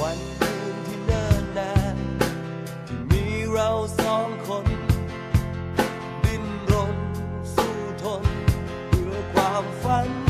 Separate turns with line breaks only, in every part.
วันคืนที่เนิ่นนานที่มีเราสองคน ดิ้นรนสู้ทนเพื่อความฝัน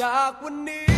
จา
กวัน
นี้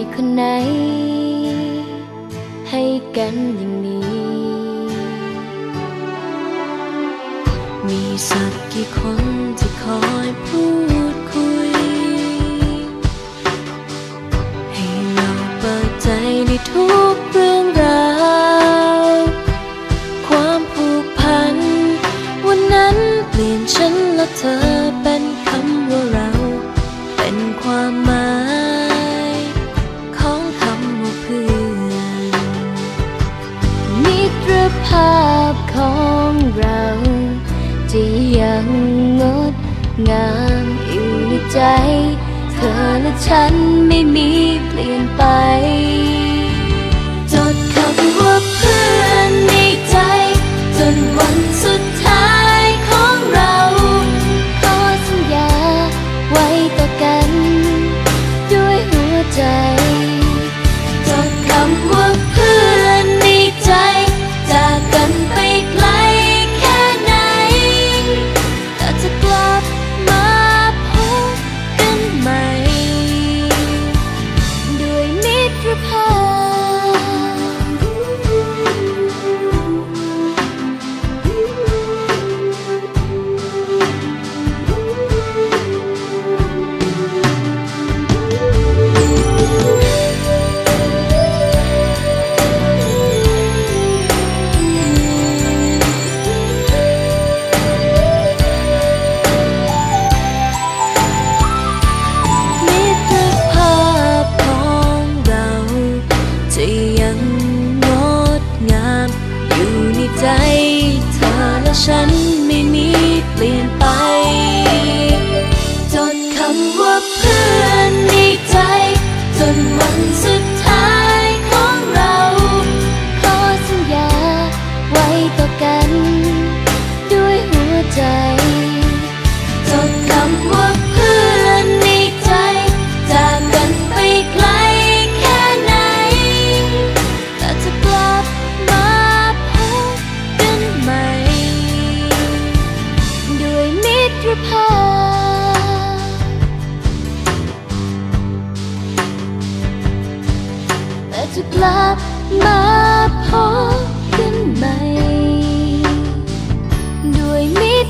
ใคนไหน ให้กันอย่างนี้ มีสักกี่คน ฉันไม่มีเปลี่ยนไป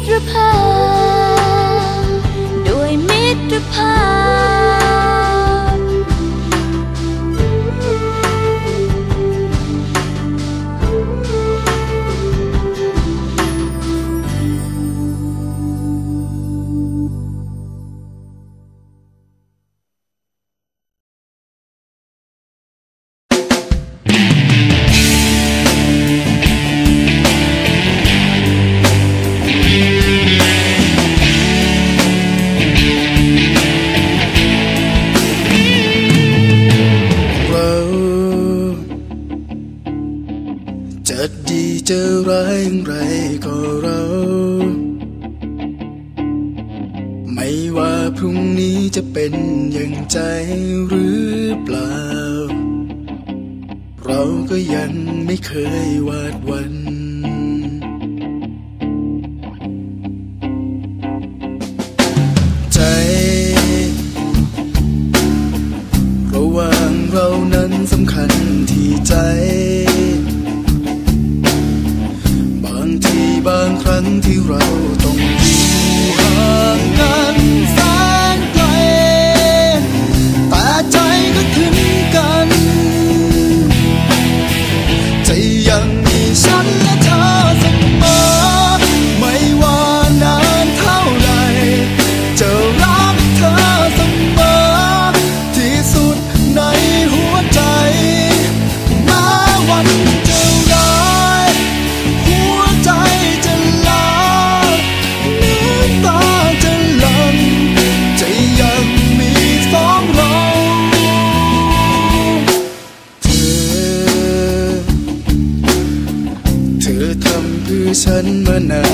ตรภาพ ด้วยมิตรภาพ
ราก็ยังไม่เคยวาดวัน ฉันมานาน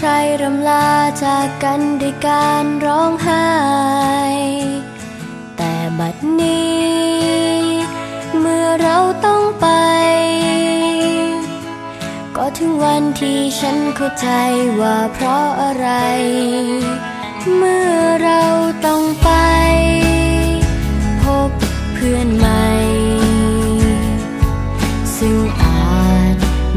ใครรำลาจาก
กันด้วยการร้องไห้ แต่บัดนี้ เมื่อเราต้องไป ก็ถึงวันที่ฉันเข้าใจว่าเพราะอะไร เมื่อเราต้องไป พบเพื่อนใหม่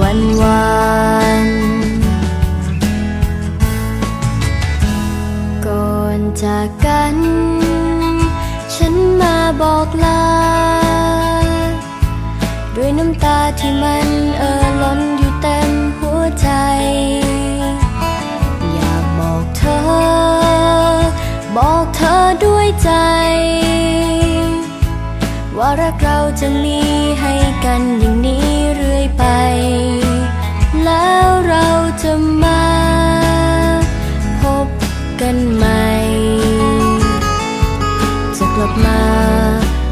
วันวานก่อนจากกัน ฉันมาบอกลา ด้วยน้ำตาที่มันเอ่อล้นอยู่เต็มหัวใจ อยากบอกเธอ บอกเธอ รักเราจะมีให้กันอย่างนี้เรื่อยไป แล้วเราจะมาพบกันใหม่ จะกลับมา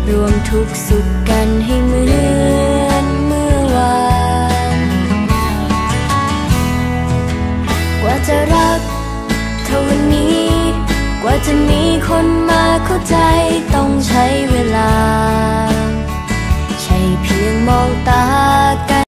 รวมทุกสุขกันให้เหมือน จะมีคนมาเข้าใจต้องใช้เวลา ใช่เพียงมองตากัน